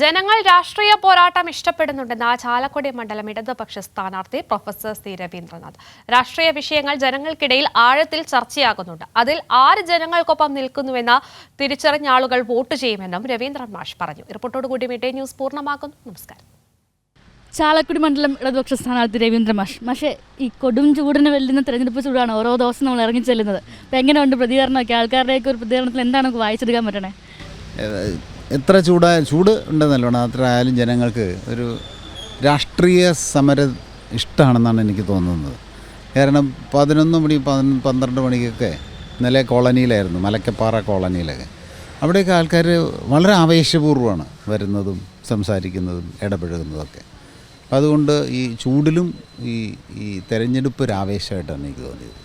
ജനങ്ങൾ രാഷ്ട്രീയ പോരാട്ടം ഇഷ്ടപ്പെടുന്നുണ്ടെന്ന് ചാലക്കുടി മണ്ഡലം ഇടതുപക്ഷ സ്ഥാനാർത്ഥി പ്രൊഫസർ സി രവീന്ദ്രനാഥ്. രാഷ്ട്രീയ വിഷയങ്ങൾ ജനങ്ങൾക്കിടയിൽ ആഴത്തിൽ ചർച്ചയാകുന്നുണ്ട്. അതിൽ ആര് ജനങ്ങൾക്കൊപ്പം നിൽക്കുന്നുവെന്ന തിരിച്ചറിഞ്ഞ ആളുകൾ വോട്ട് ചെയ്യുമെന്നും രവീന്ദ്രൻ മാഷ് പറഞ്ഞു. റിപ്പോർട്ടോടുകൂടി മീഡിയ ന്യൂസ് പൂർണമാകുന്നു. നമസ്കാരം. ചാലക്കുടി മണ്ഡലം ഇടതുപക്ഷ സ്ഥാനാർത്ഥി രവീന്ദ്ര മാഷ്. പക്ഷേ ഈ കൊടും ചൂടിന് വെല്ലുന്ന തെരഞ്ഞെടുപ്പ് ചൂടാണ് ഓരോ ദിവസം നമ്മൾ ഇറങ്ങി ചെല്ലുന്നത്. അപ്പോൾ എങ്ങനെയുണ്ട് പ്രതികരണമൊക്കെ? ആൾക്കാരുടെയൊക്കെ ഒരു പ്രതികരണത്തിൽ എന്താണ് വായിച്ചെടുക്കാൻ പറ്റണേ? എത്ര ചൂടായ ചൂട് ഉണ്ടെന്നല്ലോ അത്ര ആയാലും ജനങ്ങൾക്ക് ഒരു രാഷ്ട്രീയ സമര ഇഷ്ടമാണെന്നാണ് എനിക്ക് തോന്നുന്നത്. കാരണം പതിനൊന്ന് മണി പതിന- പന്ത്രണ്ട് മണിക്കൊക്കെ ഇന്നലെ കോളനിയിലായിരുന്നു മലക്കപ്പാറ കോളനിയിലൊക്കെ. അവിടെയൊക്കെ ആൾക്കാർ വളരെ ആവേശപൂർവമാണ് വരുന്നതും സംസാരിക്കുന്നതും ഇടപഴകുന്നതൊക്കെ. അപ്പം അതുകൊണ്ട് ഈ ചൂടിലും ഈ ഈ തെരഞ്ഞെടുപ്പ് ഒരു ആവേശമായിട്ടാണ് എനിക്ക് തോന്നിയത്.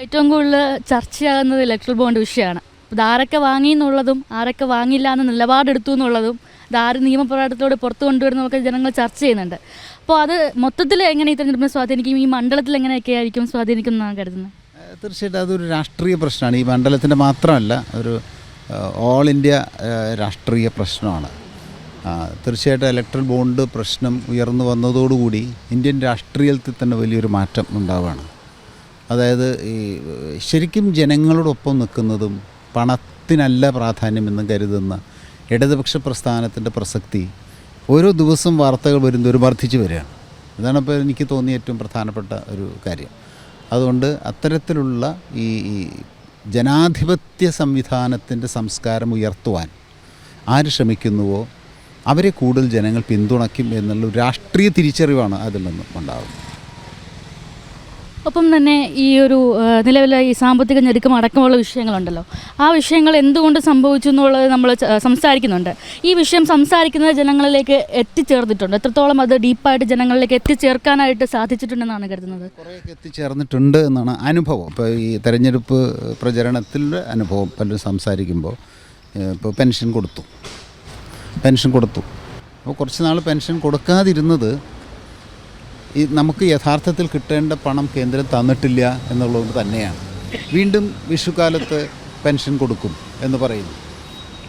ഏറ്റവും കൂടുതൽ ചർച്ചയാകുന്നത് ഇലക്ട്രൽ ബോണ്ട് വിഷയമാണ്. ഇത് ആരൊക്കെ വാങ്ങി എന്നുള്ളതും ആരൊക്കെ വാങ്ങില്ല എന്ന് നിലപാടെടുത്തു എന്നുള്ളതും ഇത് ആര് പുറത്തു കൊണ്ടുവരുന്നതൊക്കെ ജനങ്ങൾ ചർച്ച ചെയ്യുന്നുണ്ട്. അപ്പോൾ അത് മൊത്തത്തിൽ എങ്ങനെ ഈ തെരഞ്ഞെടുപ്പിനെ സ്വാധീനിക്കും? ഈ മണ്ഡലത്തിൽ എങ്ങനെയൊക്കെ ആയിരിക്കും സ്വാധീനിക്കും എന്നാണ് കരുതുന്നത്? തീർച്ചയായിട്ടും അതൊരു രാഷ്ട്രീയ പ്രശ്നമാണ്. ഈ മണ്ഡലത്തിന്റെ മാത്രമല്ല ഒരു ഓൾ ഇന്ത്യ രാഷ്ട്രീയ പ്രശ്നമാണ്. തീർച്ചയായിട്ടും ഇലക്ട്രൽ ബോണ്ട് പ്രശ്നം ഉയർന്നു വന്നതോടുകൂടി ഇന്ത്യൻ രാഷ്ട്രീയത്തിൽ തന്നെ വലിയൊരു മാറ്റം ഉണ്ടാവുകയാണ് അതായത് ഈ ശരിക്കും ജനങ്ങളോടൊപ്പം നിൽക്കുന്നതും പണത്തിനല്ല പ്രാധാന്യമെന്ന് കരുതുന്ന ഇടതുപക്ഷ പ്രസ്ഥാനത്തിന്റെ പ്രസക്തി ഓരോ ദിവസം വാർത്തകൾ വരുന്നവർ വർദ്ധിച്ചു വരികയാണ്. ഇതാണ് ഇപ്പോൾ എനിക്ക് തോന്നിയ ഏറ്റവും പ്രധാനപ്പെട്ട ഒരു കാര്യം. അതുകൊണ്ട് അത്തരത്തിലുള്ള ഈ ജനാധിപത്യ സംവിധാനത്തിന്റെ സംസ്കാരം ഉയർത്തുവാൻ ആര് ശ്രമിക്കുന്നുവോ അവരെ കൂടുതൽ ജനങ്ങൾ പിന്തുണയ്ക്കും എന്നുള്ള രാഷ്ട്രീയ തിരിച്ചറിവാണ് അതിൽ നിന്നും ഉണ്ടാകുന്നത് ഒപ്പം തന്നെ ഈ ഒരു നിലവിലെ ഈ സാമ്പത്തിക ഞെരുക്കം അടക്കമുള്ള വിഷയങ്ങളുണ്ടല്ലോ. ആ വിഷയങ്ങൾ എന്തുകൊണ്ട് സംഭവിച്ചു എന്നുള്ളത് നമ്മൾ സംസാരിക്കുന്നുണ്ട്. ഈ വിഷയം സംസാരിക്കുന്നത് ജനങ്ങളിലേക്ക് എത്തിച്ചേർന്നിട്ടുണ്ട്. എത്രത്തോളം അത് ഡീപ്പായിട്ട് ജനങ്ങളിലേക്ക് എത്തിച്ചേർക്കാനായിട്ട് സാധിച്ചിട്ടുണ്ടെന്നാണ് കരുതുന്നത്? എത്തിച്ചേർന്നിട്ടുണ്ട് എന്നാണ് അനുഭവം. ഇപ്പോൾ ഈ തെരഞ്ഞെടുപ്പ് പ്രചരണത്തിന്റെ അനുഭവം പലരും സംസാരിക്കുമ്പോൾ ഇപ്പോൾ പെൻഷൻ കൊടുത്തു. പെൻഷൻ കൊടുത്തു. അപ്പോൾ കുറച്ച് നാൾ പെൻഷൻ കൊടുക്കാതിരുന്നത് ഈ നമുക്ക് യഥാർത്ഥത്തിൽ കിട്ടേണ്ട പണം കേന്ദ്രം തന്നിട്ടില്ല എന്നുള്ളത് തന്നെയാണ്. വീണ്ടും വിഷുക്കാലത്ത് പെൻഷൻ കൊടുക്കും എന്ന് പറയുന്നു.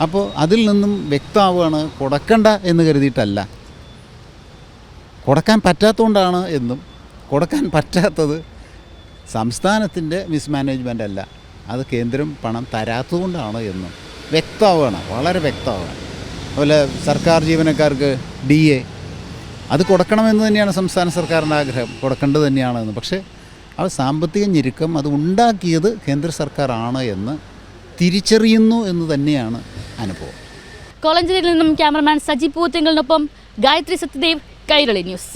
അപ്പോൾ അതിൽ നിന്നും വ്യക്തമാവുകയാണ് കൊടുക്കണ്ട എന്ന് കരുതിയിട്ടല്ല. കൊടുക്കാൻ പറ്റാത്തതുകൊണ്ടാണ് എന്നും കൊടുക്കാൻ പറ്റാത്തത് സംസ്ഥാനത്തിന്റെ മിസ്മാനേജ്മെന്റ് അല്ല. അത് കേന്ദ്രം പണം തരാത്തതുകൊണ്ടാണ് എന്നും. വ്യക്തമാവുകയാണ് വളരെ വ്യക്തമാവുകയാണ് അതുപോലെ സർക്കാർ ജീവനക്കാർക്ക് ഡി എ അത് കൊടുക്കണമെന്ന് തന്നെയാണ് സംസ്ഥാന സർക്കാരിന്റെ ആഗ്രഹം. കൊടുക്കേണ്ടത് തന്നെയാണെന്ന് പക്ഷേ ആ സാമ്പത്തിക ഞെരുക്കം അത് ഉണ്ടാക്കിയത് കേന്ദ്ര സർക്കാരാണ് എന്ന് തിരിച്ചറിയുന്നു എന്ന് തന്നെയാണ് അനുഭവം. കോളഞ്ചേരിയിൽ നിന്നും ക്യാമറമാൻ സജി പൂത്തിങ്ങളിനൊപ്പം ഗായത്രി സത്യദേവ് കൈരളി ന്യൂസ്.